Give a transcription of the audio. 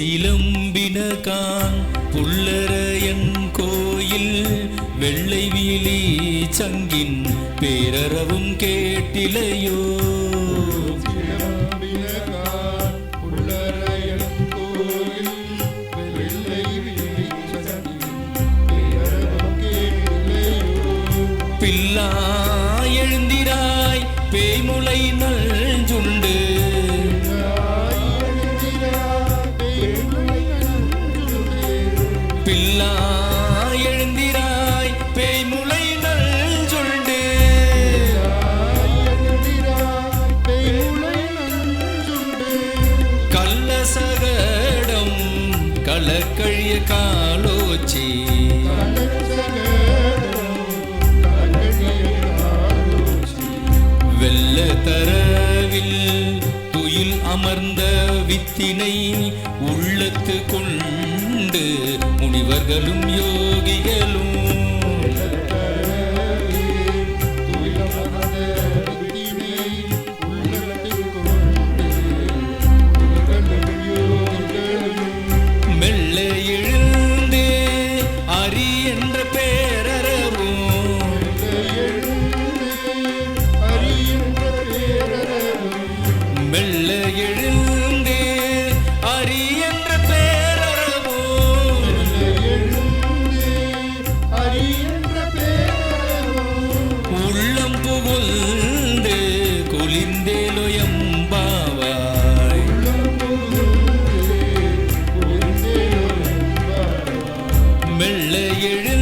சிலம்பினகான் புல்லரையன் கோயில் வெள்ளை வீலி சங்கின் பேரறவும் கேட்டிலையோ. பில்லா எழுந்திராய் பேய்முலை நல்ஜுண்டு பில்லா எழுந்திராய் பேய்முலை கள்ள சகடம் களக்கழிய காலோச்சி. வெல்ல தரவில் துயில் அமர்ந்த வித்தினை உள்ளத்து கொண்டு சித்தர்களும் யோகிகளும். மெல்ல எழுந்தே அரி என்ற பேரறவும். மெல்ல எழுந்த புரிந்தேலோயம்பாவாய் மெல்ல எழு